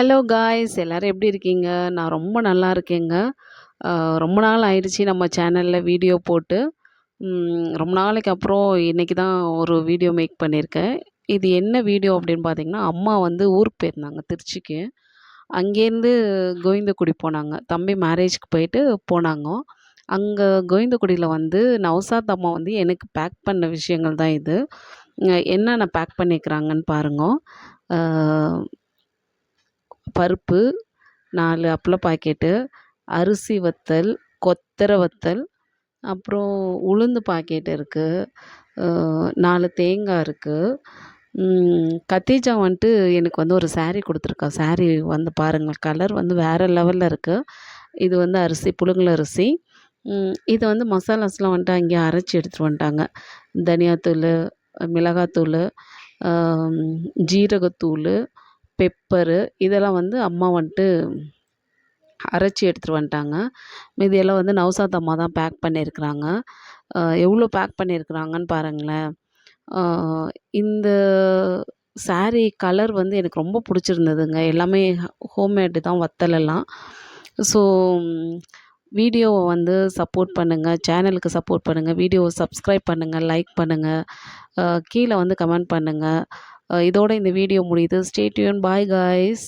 Hello guys எல்லோரும் எப்படி இருக்கீங்க? நான் ரொம்ப நல்லா இருக்கேங்க. ரொம்ப நாள் ஆயிடுச்சு நம்ம சேனலில் வீடியோ போட்டு. ரொம்ப நாளைக்கு அப்புறம் இன்றைக்கி தான் ஒரு வீடியோ மேக் பண்ணியிருக்கேன். இது என்ன வீடியோ அப்படின்னு பார்த்தீங்கன்னா அம்மா வந்து ஊருக்கு போயிருந்தாங்க திருச்சிக்கு. அங்கேருந்து கோவிந்தக்குடி போனாங்க. தம்பி மேரேஜ்க்கு போயிட்டு போனாங்க. அங்கே கோவிந்தக்குடியில் வந்து நவசாத் அம்மா வந்து எனக்கு பேக் பண்ண விஷயங்கள் தான் இது. என்னென்ன பேக் பண்ணிக்கிறாங்கன்னு பாருங்க. பருப்பு நாலு அப்பள பாக்கெட்டு அரிசி வத்தல் கொத்தரை வத்தல் அப்புறம் உளுந்து பாக்கெட் இருக்குது நாலு தேங்காய் இருக்குது கத்தீஜா வந்துட்டு எனக்கு வந்து ஒரு ஸாரீ கொடுத்துருக்கா. ஸாரீ வந்து பாருங்கள் கலர் வந்து வேறு லெவலில் இருக்குது இது வந்து அரிசி புழுங்கல் அரிசி. இது வந்து மசாலாஸ்லாம் வந்துட்டு அங்கேயே அரைச்சி எடுத்துகிட்டு வந்துட்டாங்க. தனியாத்தூள் மிளகாத்தூள் ஜீரகத்தூள் பெப்பரு இதெல்லாம் வந்து அம்மா வந்துட்டு அரைச்சி எடுத்துகிட்டு வந்துட்டாங்க. மீதியெல்லாம் வந்து நவசாத் அம்மா தான் பேக் பண்ணியிருக்கிறாங்க எவ்வளோ பேக் பண்ணியிருக்கிறாங்கன்னு பாருங்களேன். இந்த சாரீ கலர் வந்து எனக்கு ரொம்ப பிடிச்சிருந்ததுங்க. எல்லாமே ஹோம்மேடு தான் வத்தலெல்லாம் ஸோ வீடியோவை வந்து சப்போர்ட் பண்ணுங்கள் சேனலுக்கு சப்போர்ட் பண்ணுங்கள் வீடியோவை சப்ஸ்கிரைப் பண்ணுங்கள் லைக் பண்ணுங்கள் கீழே வந்து கமெண்ட் பண்ணுங்கள் இதோட இந்த வீடியோ முடியுது. Stay tuned bye guys